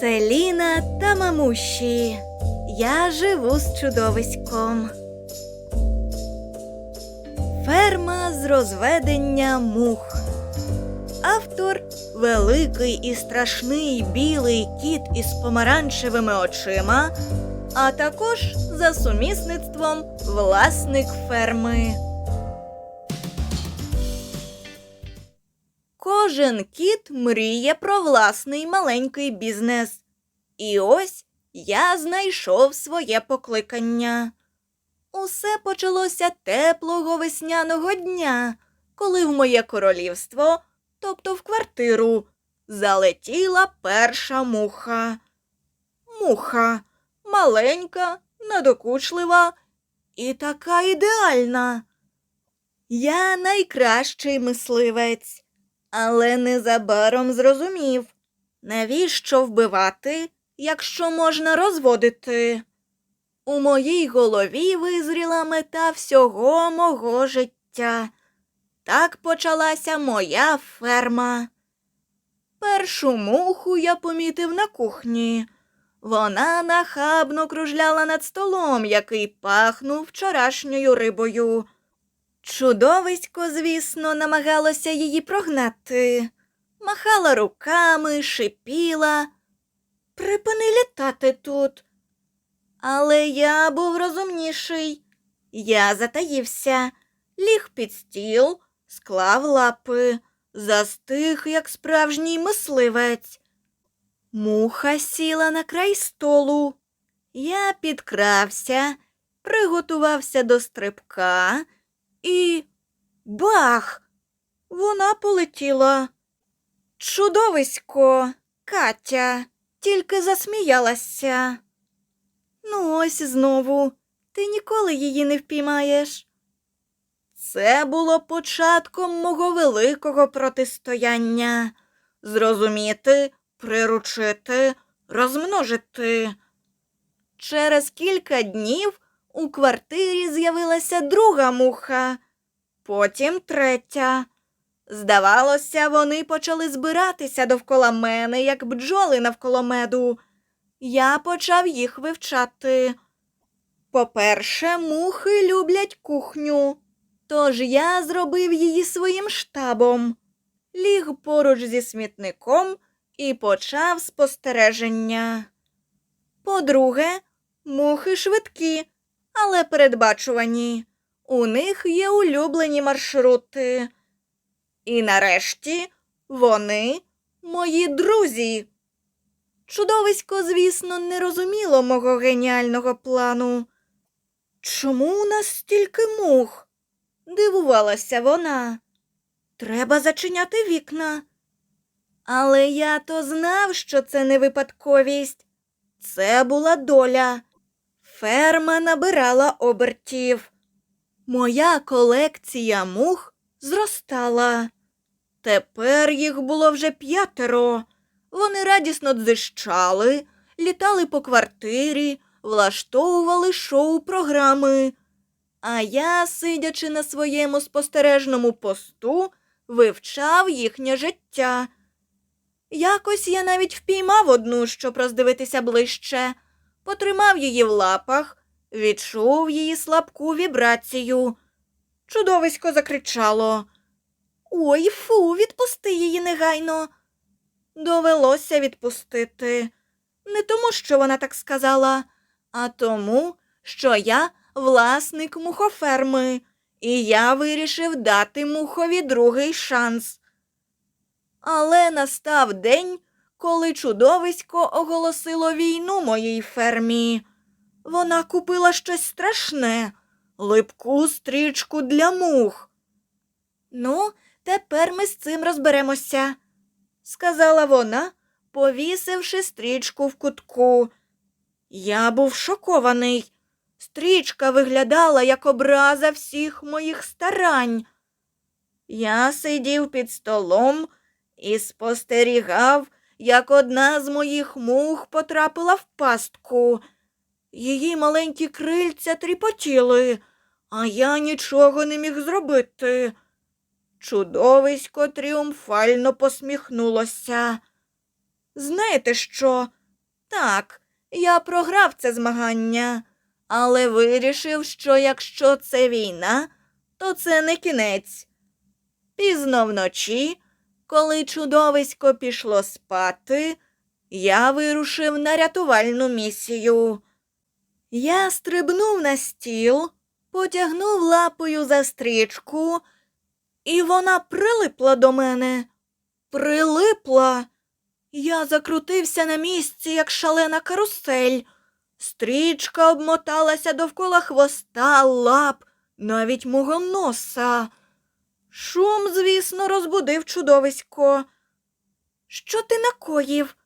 Це Ліна та мамуші. Я живу з чудовиськом. Ферма з розведення мух. Автор великий і страшний білий кіт із помаранчевими очима, а також за сумісництвом власник ферми. Кожен кіт мріє про власний маленький бізнес. І ось я знайшов своє покликання. Усе почалося теплого весняного дня, коли в моє королівство, тобто в квартиру, залетіла перша муха. Муха маленька, надокучлива і така ідеальна. Я найкращий мисливець, але незабаром зрозумів, навіщо вбивати, якщо можна розводити. У моїй голові визріла мета всього мого життя. Так почалася моя ферма. Першу муху я помітив на кухні. Вона нахабно кружляла над столом, який пахнув вчорашньою рибою. Чудовисько, звісно, намагалося її прогнати. Махала руками, шипіла. Припини літати тут. Але я був розумніший. Я затаївся, ліг під стіл, склав лапи, застиг, як справжній мисливець. Муха сіла на край столу. Я підкрався, приготувався до стрибка і бах! Вона полетіла. Чудовисько, Катя, тільки засміялася. Ну, ось знову. Ти ніколи її не впіймаєш. Це було початком мого великого протистояння. Зрозуміти, приручити, розмножити. Через кілька днів у квартирі з'явилася друга муха, потім третя. Здавалося, вони почали збиратися довкола мене, як бджоли навколо меду. Я почав їх вивчати. По-перше, мухи люблять кухню, тож я зробив її своїм штабом, ліг поруч зі смітником і почав спостереження. По-друге, мухи швидкі, але передбачувані. У них є улюблені маршрути. І нарешті вони мої друзі. Чудовисько, звісно, не розуміло мого геніального плану. Чому у нас стільки мух? дивувалася вона. Треба зачиняти вікна. Але я то знав, що це не випадковість. Це була доля. Ферма набирала обертів. Моя колекція мух зростала. Тепер їх було вже п'ятеро. Вони радісно дзищали, літали по квартирі, влаштовували шоу-програми. А я, сидячи на своєму спостережному посту, вивчав їхнє життя. Якось я навіть впіймав одну, щоб роздивитися ближче, потримав її в лапах, відчув її слабку вібрацію. Чудовисько закричало. Ой, фу, відпусти її негайно. Довелося відпустити. Не тому, що вона так сказала, а тому, що я власник мухоферми, і я вирішив дати мухові другий шанс. Але настав день, коли чудовисько оголосило війну моїй фермі. Вона купила щось страшне, липку стрічку для мух. Ну, тепер ми з цим розберемося, сказала вона, повісивши стрічку в кутку. Я був шокований. Стрічка виглядала як образа всіх моїх старань. Я сидів під столом і спостерігав, як одна з моїх мух потрапила в пастку. Її маленькі крильця тріпотіли, а я нічого не міг зробити. Чудовисько тріумфально посміхнулося. Знаєте що? Так, я програв це змагання, але вирішив, що якщо це війна, то це не кінець. Пізно вночі, коли чудовисько пішло спати, я вирушив на рятувальну місію. Я стрибнув на стіл, потягнув лапою за стрічку, і вона прилипла до мене. Прилипла. Я закрутився на місці, як шалена карусель. Стрічка обмоталася довкола хвоста, лап, навіть мого носа. Шум, звісно, розбудив чудовисько. Що ти накоїв?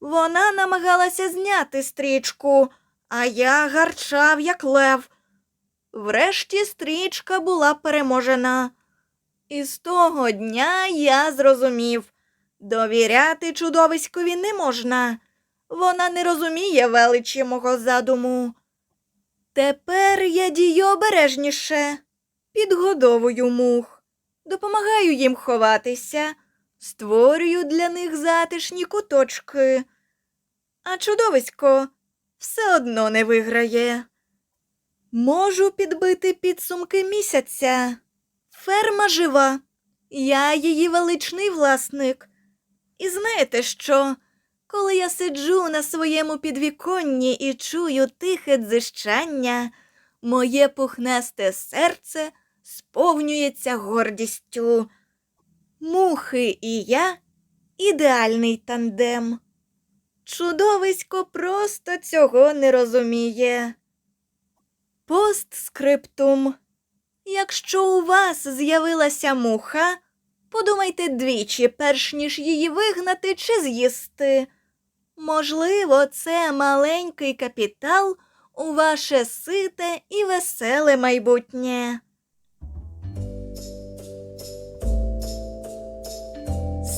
Вона намагалася зняти стрічку, а я гарчав, як лев. Врешті стрічка була переможена. І з того дня я зрозумів, довіряти чудовиськові не можна. Вона не розуміє величі мого задуму. Тепер я дію обережніше, підгодовую мух, допомагаю їм ховатися, створюю для них затишні куточки. А чудовисько все одно не виграє. Можу підбити підсумки місяця. Ферма жива, я її величний власник. І знаєте що? Коли я сиджу на своєму підвіконні і чую тихе дзищання, моє пухнасте серце сповнюється гордістю. Мухи і я ідеальний тандем. Чудовисько просто цього не розуміє. Постскриптум. Якщо у вас з'явилася муха, подумайте двічі, перш ніж її вигнати чи з'їсти. Можливо, це маленький капітал у ваше сите і веселе майбутнє.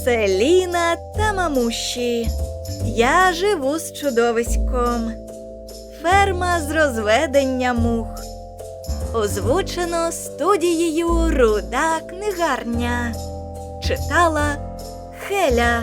Селіна та мамуші. Я живу з чудовиськом. Ферма з розведення мух. Озвучено студією Руда книгарня. Читала Хеля.